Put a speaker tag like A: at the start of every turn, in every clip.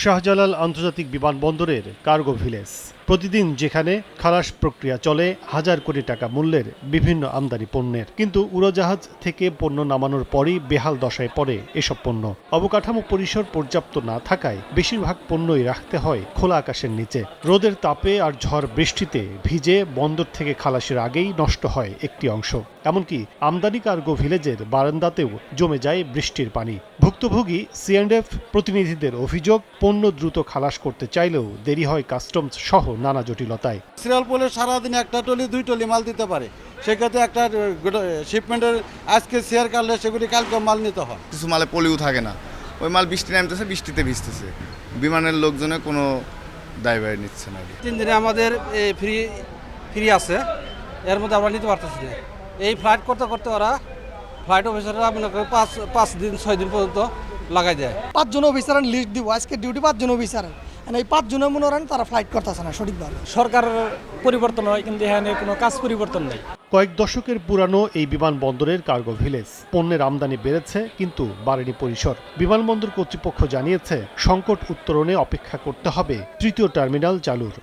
A: শাহজালাল আন্তর্জাতিক বিমানবন্দরের cargo village. প্রতিদিন যেখানে খালাস প্রক্রিয়া চলে, হাজার কোটি টাকা মূল্যের বিভিন্ন আমদানি পণ্যের। কিন্তু উড়োজাহাজ থেকে পণ্য নামানোর পরই বেহাল দশায় পড়ে এসব পণ্য। অবকাঠামো পরিসর পর্যাপ্ত না থাকায় বেশিরভাগ পণ্যই রাখতে হয় খোলা আকাশের নিচে। রোদের তাপে আর ঝড় বৃষ্টিতে ভিজে বন্দর থেকে খালাসের আগেই নষ্ট হয় একটি অংশ। এমনকি আমদানি কার্গো ভিলেজের বারান্দাতেও জমে যায় বৃষ্টির পানি। ভুক্তভোগী সিএন্ডএফ প্রতিনিধিদের অভিযোগ, পণ্য দ্রুত খালাস করতে চাইলেও দেরি হয় কাস্টমস সহ নানা জটিলতায়।
B: সিরিয়াল পোলে সারাদিন একটা টলি দুই টলি মাল দিতে পারে। সেক্ষেত্রে একটা শিপমেন্টের আজকে শেয়ার কাটলে সেগুলি কালকে মাল নিতে হয়।
C: কিছু মালে পলিও থাকে না। ওই মাল বৃষ্টি নামতেছে বৃষ্টিতে ভিজতেছে। বিমানের লোকজনে কোনো দায়ভার নিচ্ছে না
D: তিন দিনে আমাদের ফ্রি ফ্রি আছে। এর মধ্যে আমরা নিতে পারতেছি না। এই ফ্লাইট করতে করতে ওরা ফ্লাইট অফিসাররা মনে করে পাঁচ পাঁচ দিন ছয় দিন পর্যন্ত লাগাই দেয়।
E: পাঁচজন অফিসার লিস্ট দিব। আজকে ডিউটি পাঁচজন অফিসার এই পাঁচজনের মনে করেন তারা ফ্লাইট করতেছে না সঠিকভাবে।
F: সরকার পরিবর্তন হয় কিন্তু এখানে কোনো কাজ পরিবর্তন নেই।
A: কয়েক দশকের পুরানো এই বিমানবন্দরের কার্গো ভিলেজ পণ্যের আমদানি বেড়েছে কিন্তু বাড়েনি পরিসর। বিমানবন্দর কর্তৃপক্ষ জানিয়েছে সংকট উত্তরণে অপেক্ষা করতে হবে। তৃতীয় টার্মিনাল চালুর।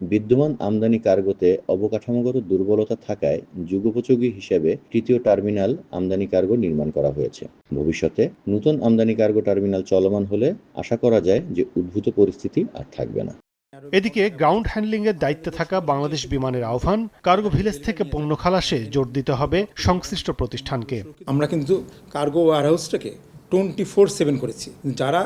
G: বিদ্যমান আমদানি কার্গোতে অবকাঠামোগত দুর্বলতা থাকায় যুগোপযোগী হিসেবে তৃতীয় টার্মিনাল আমদানি কার্গো নির্মাণ করা হয়েছে। ভবিষ্যতে নতুন আমদানি কার্গো টার্মিনাল চলমান হলে আশা করা যায় যে উদ্ভূত পরিস্থিতি আর থাকবে না।
A: এদিকে গ্রাউন্ড হ্যান্ডলিংয়ের দায়িত্বে থাকা বাংলাদেশ বিমানের আহ্বান কার্গো ভিলেজ থেকে পণ্য খালাসে জোর দিতে হবে সংশ্লিষ্ট প্রতিষ্ঠানকে।
H: আমরা কিন্তু কার্গো ওয়ারহাউসটাকে টোয়েন্টি ফোর সেভেন করেছি। যারা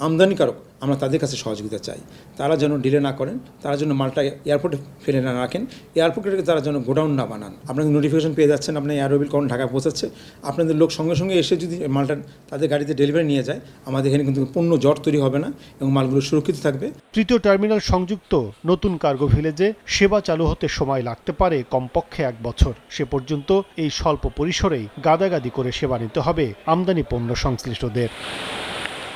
H: আমদানিকারক, আমরা তাদের কাছে সহযোগিতা চাই। তারা যেন ডিলে না করেন, তারা যেন মালটা এয়ারপোর্টে ফেলে না রাখেন। এয়ারপোর্টে তারা যেন গোডাউন না বানান। আপনাদের নোটিফিকেশন পেয়ে যাচ্ছেন, আপনার এয়ারোবিল কখন ঢাকা পৌঁছাচ্ছে। আপনাদের লোক সঙ্গে সঙ্গে এসে যদি মালটা তাদের গাড়িতে ডেলিভারি নিয়ে যায়, আমাদের এখানে কিন্তু পণ্য জট তৈরি হবে না এবং মালগুলো সুরক্ষিত থাকবে।
A: তৃতীয় টার্মিনাল সংযুক্ত নতুন কার্গো ভিলেজে সেবা চালু হতে সময় লাগতে পারে কমপক্ষে এক বছর। সে পর্যন্ত এই স্বল্প পরিসরেই গাদাগাদি করে সেবা নিতে হবে আমদানি পণ্য সংশ্লিষ্টদের।